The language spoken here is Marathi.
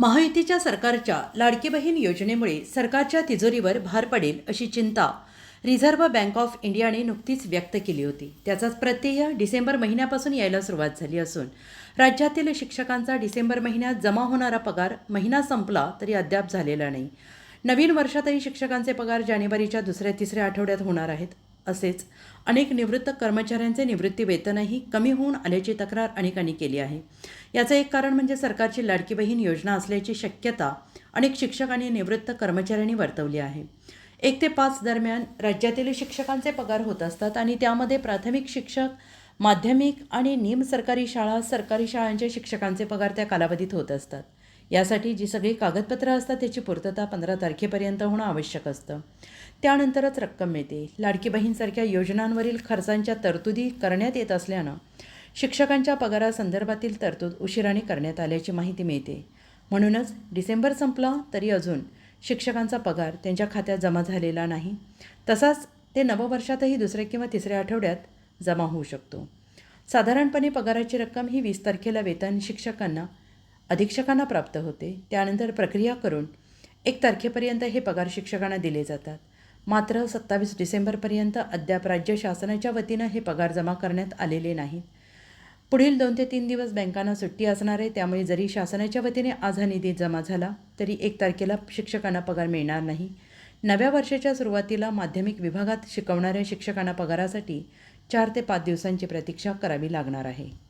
महायुतीच्या सरकारच्या लाडकी बहीण योजनेमुळे सरकारच्या तिजोरीवर भार पडेल अशी चिंता रिझर्व्ह बँक ऑफ इंडियाने नुकतीच व्यक्त केली होती. त्याचाच प्रत्यय डिसेंबर महिन्यापासून यायला सुरुवात झाली असून राज्यातील शिक्षकांचा डिसेंबर महिन्यात जमा होणारा पगार महिना संपला तरी अद्याप झालेला नाही. नवीन वर्षातही शिक्षकांचे पगार जानेवारीच्या दुसऱ्या तिसऱ्या आठवड्यात होणार आहेत. असेच अनेक निवृत्त कर्मचाऱ्यांचे निवृत्ती वेतनही कमी होऊन आल्याची तक्रार अनेकांनी केली आहे. याचं एक कारण म्हणजे सरकारची लाडकी बहीण योजना असल्याची शक्यता अनेक शिक्षक आणि निवृत्त कर्मचाऱ्यांनी वर्तवली आहे. एक ते पाच दरम्यान राज्यातील शिक्षकांचे पगार होत असतात आणि त्यामध्ये प्राथमिक शिक्षक माध्यमिक आणि निम सरकारी शाळा सरकारी शाळांच्या शिक्षकांचे पगार त्या कालावधीत होत असतात. यासाठी जी सगळी कागदपत्रं असतात त्याची पूर्तता पंधरा तारखेपर्यंत होणं आवश्यक असतं. त्यानंतरच रक्कम मिळते. लाडकी बहीणसारख्या योजनांवरील खर्चांच्या तरतुदी करण्यात येत असल्यानं शिक्षकांच्या पगारासंदर्भातील तरतूद उशिराने करण्यात आल्याची माहिती मिळते. म्हणूनच डिसेंबर संपला तरी अजून शिक्षकांचा पगार त्यांच्या खात्यात जमा झालेला नाही. तसाच ते नववर्षातही दुसऱ्या किंवा तिसऱ्या आठवड्यात जमा होऊ शकतो. साधारणपणे पगाराची रक्कम ही वीस तारखेला वेतन शिक्षकांना अधीक्षकांना प्राप्त होते. त्यानंतर प्रक्रिया करून एक तारखेपर्यंत हे पगार शिक्षकांना दिले जातात. मात्र सत्तावीस डिसेंबरपर्यंत अद्याप राज्य शासनाच्या वतीनं हे पगार जमा करण्यात आलेले नाहीत. पुढील दोन ते तीन दिवस बँकांना सुट्टी असणार आहे. त्यामुळे जरी शासनाच्या वतीने आज हा निधी जमा झाला तरी एक तारखेला शिक्षकांना पगार मिळणार नाही. नव्या वर्षाच्या सुरुवातीला माध्यमिक विभागात शिकवणाऱ्या शिक्षकांना पगारासाठी चार ते पाच दिवसांची प्रतीक्षा करावी लागणार आहे.